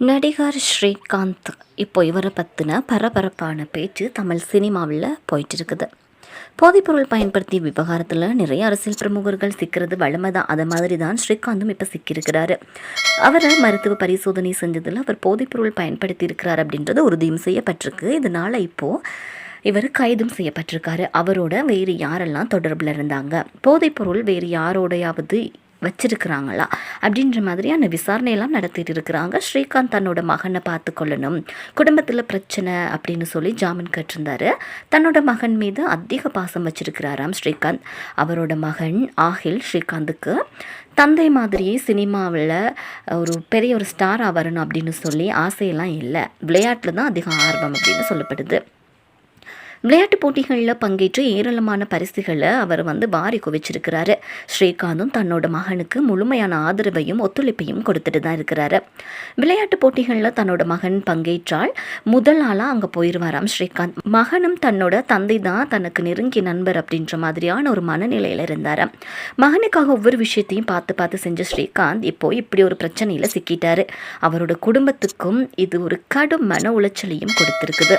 நடிகர் ஸ்ரீகாந்த் இப்போ இவரை பற்றின பரபரப்பான பேச்சு தமிழ் சினிமாவில் போயிட்டு இருக்குது போதைப்பொருள் பயன்படுத்திய விவகாரத்தில் நிறைய அரசியல் பிரமுகர்கள் சிக்கிறது வளமை தான் அதை மாதிரி தான் ஸ்ரீகாந்தும் இப்போ சிக்கியிருக்கிறாரு. அவரை மருத்துவ பரிசோதனை செஞ்சதில் அவர் போதைப்பொருள் பயன்படுத்தி இருக்கிறார் அப்படின்றது உறுதியும் செய்யப்பட்டிருக்கு. இதனால் இப்போது இவர் கைதும் செய்யப்பட்டிருக்காரு. அவரோட வேறு யாரெல்லாம் தொடர்பில் இருந்தாங்க? போதைப்பொருள் வேறு யாரோடையாவது வச்சிருக்கிறாங்களா? அப்படின்ற மாதிரியான விசாரணையெல்லாம் நடத்திட்டு இருக்கிறாங்க. ஸ்ரீகாந்த் தன்னோட மகனை பார்த்து கொள்ளணும். குடும்பத்தில் பிரச்சனை அப்படின்னு சொல்லி ஜாமீன் கேட்டிருந்தாரு. தன்னோட மகன் மீது அதிக பாசம் வச்சிருக்கிறாராம் ஸ்ரீகாந்த். அவரோட மகன் ஆஹில் ஸ்ரீகாந்துக்கு தந்தை மாதிரியே சினிமாவில் ஒரு பெரிய ஒரு ஸ்டாராக வரணும் அப்படின்னு சொல்லி ஆசையெல்லாம் இல்லை. விளையாட்டில் தான் அதிக ஆர்வம் அப்படின்னு சொல்லப்படுது. விளையாட்டுப் போட்டிகளில் பங்கேற்று ஏராளமான பரிசுகளை அவர் வந்து வாரி குவிச்சிருக்கிறாரு. ஸ்ரீகாந்தும் தன்னோட மகனுக்கு முழுமையான ஆதரவையும் ஒத்துழைப்பையும் கொடுத்துட்டு தான் இருக்கிறாரு. விளையாட்டுப் போட்டிகளில் தன்னோட மகன் பங்கேற்றால் முதல் ஆளாக அங்கே போயிடுவாராம் ஸ்ரீகாந்த். மகனும் தன்னோட தந்தை தான் தனக்கு நெருங்கிய நண்பர் அப்படின்ற மாதிரியான ஒரு மனநிலையில் இருந்தார் மகனுக்காக ஒவ்வொரு விஷயத்தையும் பார்த்து பார்த்து செஞ்ச ஸ்ரீகாந்த் இப்போ இப்படி ஒரு பிரச்சனையில் சிக்கிட்டாரு. அவரோட குடும்பத்துக்கும் இது ஒரு கடும் மன உளைச்சலையும் கொடுத்துருக்குது.